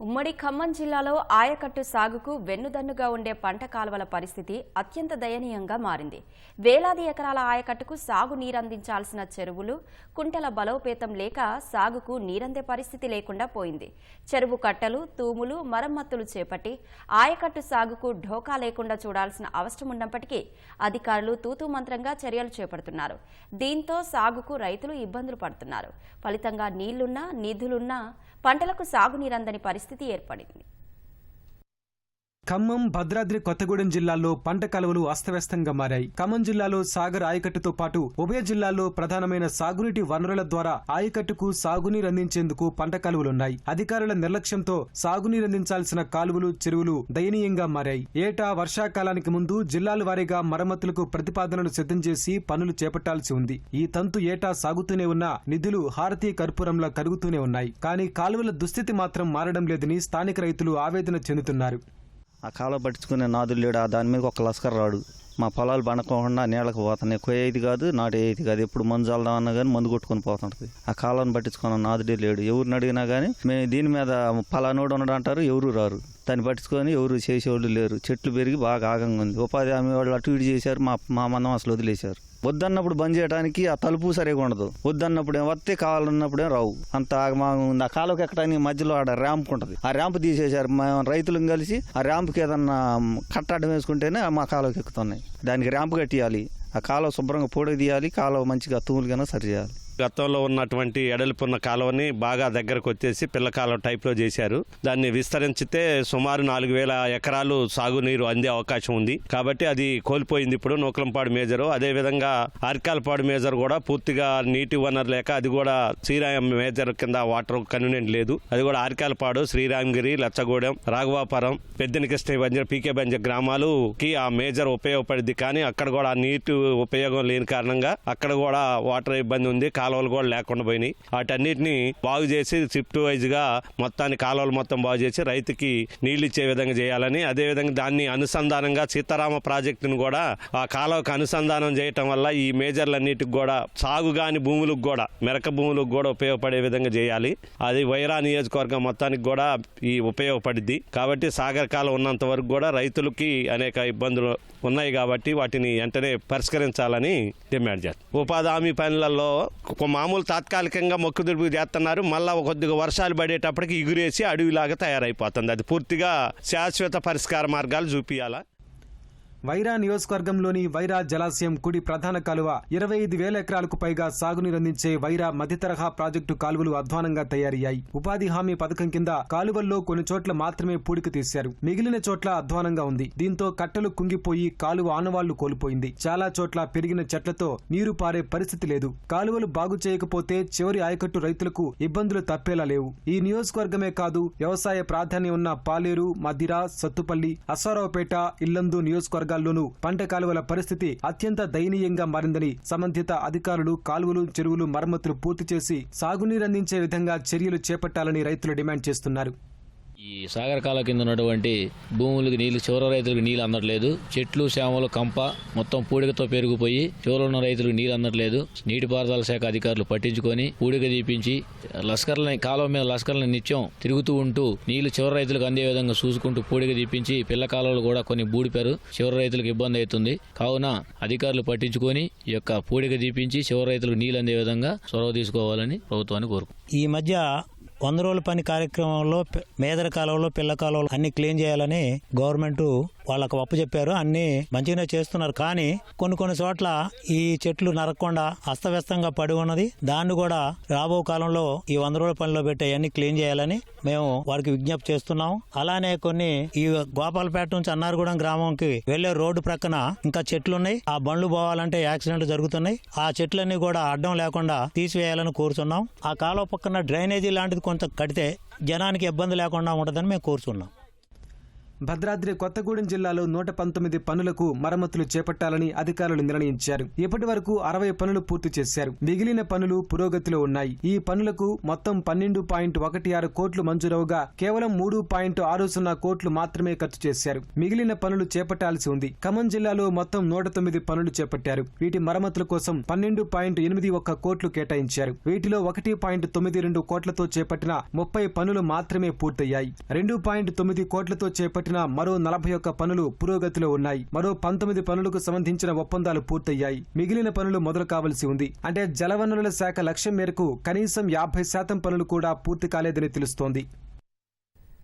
ఉమ్మడి ఖమ్మం జిల్లాలో ఆయకట్టు సాగుకు వెన్నుదన్నుగా ఉండే పంట కాలువల పరిస్థితి అత్యంత దయనీయంగా మారింది. వేలాది ఎకరాల ఆయకట్టుకు సాగు నీరందించాల్సిన చెరువులు కుంటల బలోపేతం లేక సాగుకు నీరందే పరిస్థితి లేకుండా పోయింది. చెరువు కట్టలు తూములు మరమ్మతులు చేపట్టి ఆయకట్టు సాగుకు ఢోకా లేకుండా చూడాల్సిన అవసరం ఉన్నప్పటికీ అధికారులు తూతూ మంత్రంగా చర్యలు చేపడుతున్నారు. దీంతో సాగుకు రైతులు ఇబ్బందులు పడుతున్నారు. ఫలితంగా నీళ్ళున్నా నిధులున్నా పంటలకు సాగునీరందని పరిస్థితి ఏర్పడింది. ఖమ్మం భద్రాద్రి కొత్తగూడెం జిల్లాల్లో పంట కాలువలు అస్తవ్యస్తంగా మారాయి. ఖమ్మం జిల్లాలో సాగర్ ఆయకట్టుతో పాటు ఉభయ జిల్లాల్లో ప్రధానమైన సాగునీటి వనరుల ద్వారా ఆయకట్టుకు సాగునీరు అందించేందుకు పంట కాలువలున్నాయి. అధికారుల నిర్లక్ష్యంతో సాగునీరు అందించాల్సిన కాలువలు చెరువులు దయనీయంగా మారాయి. ఏటా వర్షాకాలానికి ముందు జిల్లాల వారీగా మరమ్మతులకు ప్రతిపాదనలు సిద్ధం చేసి పనులు చేపట్టాల్సి ఉంది. ఈ తంతు ఏటా సాగుతూనే ఉన్న నిధులు హారతీ కర్పూరంలా కరుగుతూనే ఉన్నాయి. కానీ కాలువల దుస్థితి మాత్రం మారడం లేదని స్థానిక రైతులు ఆవేదన చెందుతున్నారు. ఆ కాలువ పట్టించుకునే నాదులు లేడు. ఆ దాని మీద ఒక లస్కర్ రాడు. మా పొలాలు బండకోకుండా నీళ్ళకి పోతున్నాయి. కొయ్యేది కాదు నాటేది కాదు. ఎప్పుడు మందు చల్దామన్నా కానీ మందు కొట్టుకొని పోతుంటుంది. ఆ కాలాన్ని పట్టించుకున్న నాదుడే లేడు. ఎవరిని అడిగినా కానీ మేము దీని మీద పలానోడు ఉన్నాడు అంటారు ఎవరు రారు. దాన్ని పట్టించుకొని ఎవరు చేసేవాళ్ళు లేరు. చెట్లు పెరిగి బాగా ఆగంగా ఉంది. ఉపాధి హామీ వాళ్ళు అటు ఇటు చేశారు మా మా మందం అసలు వదిలేశారు. వద్దన్నప్పుడు బంద్ చేయడానికి ఆ తలుపు సరిగా ఉండదు. వద్దన్నప్పుడు ఏం వస్తే ఏం రావు. అంత ఆగమాగం ఆ కాలువకి ఎక్కడానికి మధ్యలో ఆడ ర్యాంప్ ఉంటుంది. ఆ ర్యాంప్ తీసేశారు. మేము రైతులను కలిసి ఆ ర్యాంప్కి ఏదన్నా కట్టాడం వేసుకుంటేనే మా కాలువకి ఎక్కుతున్నాయి. దానికి ర్యాంప్ కట్టియాలి. ఆ కాలువ శుభ్రంగా పొడి తీయాలి. కాలువ మంచిగా తూములు కన్నా సరి చేయాలి. గతంలో ఉన్నటువంటి ఎడలిపున్న కాలువని బాగా దగ్గరకు వచ్చేసి పిల్ల కాలువ టైప్లో చేశారు. దాన్ని విస్తరించితే సుమారు నాలుగు వేల ఎకరాలు సాగునీరు అందే అవకాశం ఉంది. కాబట్టి అది కోల్పోయింది ఇప్పుడు నూకలంపాడు మేజరు. అదేవిధంగా అరికాలపాడు మేజర్ కూడా పూర్తిగా నీటి వనరు లేక అది కూడా శ్రీరామ మేజర్ కింద వాటర్ కన్వీనియంట్ లేదు. అది కూడా అరికాలపాడు శ్రీరామగిరి లచ్చగూడెం రాఘవాపురం పెద్దని కృష్ణ బంజర్ పీకే బంజర్ గ్రామాలుకి ఆ మేజర్ ఉపయోగపడింది కానీ అక్కడ కూడా నీటి ఉపయోగం లేని కారణంగా అక్కడ కూడా వాటర్ ఇబ్బంది ఉంది. కాలువలు కూడా లేకుండా పోయినాయి. వాటన్నిటిని బాగు చేసి షిఫ్ట్ వైజ్గా మొత్తాన్ని కాలువలు మొత్తం బాగు చేసి రైతుకి నీళ్ళు ఇచ్చే విధంగా చేయాలని అదే విధంగా దాన్ని అనుసంధానంగా సీతారామ ప్రాజెక్టును కూడా ఆ కాలువకు అనుసంధానం చేయటం వల్ల ఈ మేజర్లన్నిటికి కూడా సాగు కాని భూములకు కూడా మెరక భూములకు కూడా ఉపయోగపడే విధంగా చేయాలి. అది వైరా నియోజకవర్గం మొత్తానికి కూడా ఈ ఉపయోగపడింది కాబట్టి సాగర్ కాలం ఉన్నంత వరకు కూడా రైతులకి అనేక ఇబ్బందులు ఉన్నాయి కాబట్టి వాటిని వెంటనే పరిష్కరించాలని డిమాండ్ చేస్తారు ఉపాధి హామీ పనులలో మామూలు తాత్కాలికంగా మొక్కుదుడుపు చేస్తున్నారు. మళ్ళా కొద్దిగా వర్షాలు పడేటప్పటికి ఎగురేసి అడవిలాగా తయారైపోతుంది. అది పూర్తిగా శాశ్వత పరిష్కార మార్గాలు చూపించాలా వైరా నియోజకవర్గంలోని వైరా జలాశయం కుడి ప్రధాన కాలువ ఇరవై ఐదు వేల ఎకరాలకు పైగా సాగునీరు అందించే వైరా మధ్య తరహా ప్రాజెక్టు కాలువలు అధ్వానంగా తయారయ్యాయి. ఉపాధి హామీ పథకం కింద కాలువల్లో కొన్ని చోట్ల మాత్రమే పూడికి తీశారు. మిగిలిన చోట్ల అధ్వానంగా ఉంది. దీంతో కట్టలు కుంగిపోయి కాలువ ఆనవాళ్ళు కోల్పోయింది. చాలా చోట్ల పెరిగిన చెట్లతో నీరు పారే పరిస్థితి లేదు. కాలువలు బాగు చేయకపోతే చివరి ఆయకట్టు రైతులకు ఇబ్బందులు తప్పేలా లేవు. ఈ నియోజకవర్గమే కాదు వ్యవసాయ ప్రాధాన్యం ఉన్న పాలేరు మదిర సత్తుపల్లి అశ్వారావుపేట ఇల్లందు నియోజకవర్గాల్లోనూ పంట కాలువల పరిస్థితి అత్యంత దయనీయంగా మారిందని సంబంధిత అధికారులు కాలువలు చెరువులు మరమ్మతులు పూర్తి చేసి సాగునీరు అందించే విధంగా చర్యలు చేపట్టాలని రైతులు డిమాండ్ చేస్తున్నారు. ఈ సాగర కాల కింద ఉన్నటువంటి భూములకి నీళ్ళు చివరి రైతులకు నీళ్ళు అందట్లేదు. చెట్లు చేమలు కంప మొత్తం పూడికతో పెరిగిపోయి చివరి ఉన్న రైతులకు నీళ్ళు అందట్లేదు. నీటిపారుదల శాఖ అధికారులు పట్టించుకొని పూడిక దీపించి లస్కర్లని కాలువ మీద లస్కర్లను నిత్యం తిరుగుతూ ఉంటూ నీళ్ళు చివరి రైతులకు అందే విధంగా చూసుకుంటూ పూడిక దీపించి పిల్ల కాలువలు కూడా కొన్ని బూడిపారు. చివరి రైతులకు ఇబ్బంది అవుతుంది. కావున అధికారులు పట్టించుకొని ఈ యొక్క పూడిక దీపించి చివరి రైతులకు నీళ్ళు అందే విధంగా చొరవ తీసుకోవాలని ప్రభుత్వాన్ని కోరుకు ఈ మధ్య వంద రోజుల పని కార్యక్రమంలో మేదర కాలువలో పిల్ల కాలువలు అన్ని క్లీన్ చేయాలని గవర్నమెంట్ వాళ్ళకు అప్పు చెప్పారు. అన్ని మంచిగానే చేస్తున్నారు. కానీ కొన్ని కొన్ని చోట్ల ఈ చెట్లు నరకకుండా అస్తవ్యస్తంగా పడి ఉన్నది. దాన్ని కూడా రాబో కాలంలో ఈ వంద రోజుల పనిలో పెట్టే అన్ని క్లీన్ చేయాలని మేము వారికి విజ్ఞప్తి చేస్తున్నాం. అలానే కొన్ని ఈ గోపాలపేట నుంచి అన్నారగూడెం గ్రామంకి వెళ్ళే రోడ్డు ప్రక్కన ఇంకా చెట్లు ఉన్నాయి ఆ బండ్లు పోవాలంటే యాక్సిడెంట్లు జరుగుతున్నాయి. ఆ చెట్లన్నీ కూడా అడ్డం లేకుండా తీసివేయాలని కోరుతున్నాం ఆ కాలువ పక్కన డ్రైనేజీ లాంటిది కొంత కడితే జనానికి ఇబ్బంది లేకుండా ఉంటుందని మేము కోరుతున్నాం భద్రాద్రి కొత్తగూడెం జిల్లాలో నూట పంతొమ్మిది పనులకు మరమ్మతులు చేపట్టాలని అధికారులు నిర్ణయించారు. ఇప్పటి వరకు అరవై పనులు పూర్తి చేశారు. మిగిలిన పనులు పురోగతిలో ఉన్నాయి. ఈ పనులకు మొత్తం పన్నెండు పాయింట్ ఒకటి ఆరు కోట్లు మంజూరవగా కేవలం మూడు పాయింట్ ఆరు సున్నా కోట్లు మాత్రమే ఖర్చు చేశారు. మిగిలిన పనులు చేపట్టాల్సి ఉంది. ఖమ్మం జిల్లాలో మొత్తం నూట తొమ్మిది పనులు చేపట్టారు. వీటి మరమ్మతుల కోసం పన్నెండు పాయింట్ ఎనిమిది ఒక్క కోట్లు కేటాయించారు. వీటిలో ఒకటి పాయింట్ తొమ్మిది రెండు కోట్లతో చేపట్టిన ముప్పై పనులు మాత్రమే పూర్తయ్యాయి. రెండు పాయింట్ తొమ్మిది కోట్లతో చేపట్టిన మరో నలభై ఒక్క పనులు పురోగతిలో ఉన్నాయి. మరో పంతొమ్మిది పనులకు సంబంధించిన ఒప్పందాలు పూర్తయ్యాయి. మిగిలిన పనులు మొదలు కావలసి ఉంది. అంటే జలవనరుల శాఖ లక్ష్యం మేరకు కనీసం యాభై శాతం పనులు కూడా పూర్తి కాలేదని తెలుస్తోంది.